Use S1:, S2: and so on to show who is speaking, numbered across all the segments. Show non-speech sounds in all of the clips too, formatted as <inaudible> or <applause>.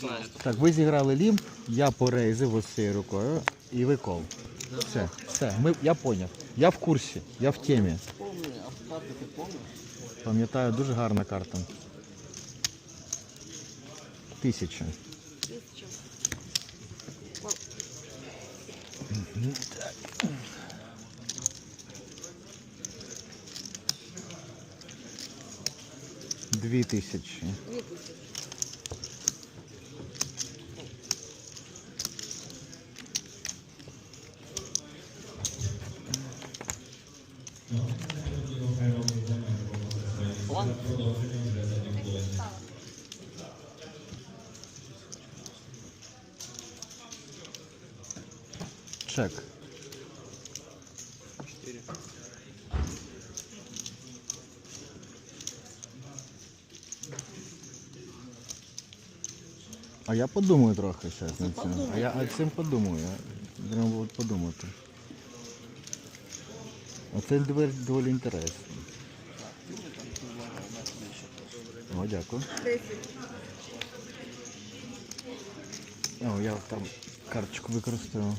S1: знает.
S2: Так, ви зіграли лімб, я порейзив ось цією рукою і ви кол. Все, все, ми, я поняв. Я в курсі, я в темі.
S3: Помни, а карти ти помниш?
S2: Пам'ятаю, дуже гарна карта. Тисяча.
S4: Тисяча.
S2: Дві тисячі.
S4: Дві тисячі.
S2: Чек. А я подумаю трохи зараз над цим. А я над цим подумаю. Треба було подумати. Оце доволі, доволі інтересно. О, дякую. О, я там карточку використаю.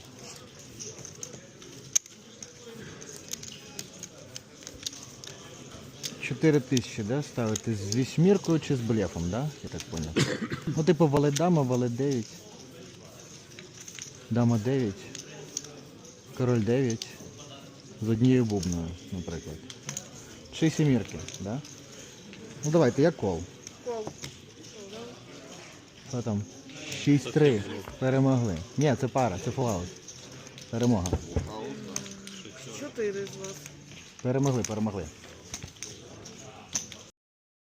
S2: Чотири тисячі, да, ставити з вісьміркою чи з блефом, да? Я так понял. <coughs> Ну, типу, валет дама, валет 9. Дама 9. Король 9. З однією бубною, наприклад. Чи сімірки, да? Ну давайте, я кол.
S4: Кол.
S2: Що там? 6-3. Перемогли. Ні, це пара, це фолаут. Перемога.
S4: Чотири з вас.
S2: Перемогли, перемогли.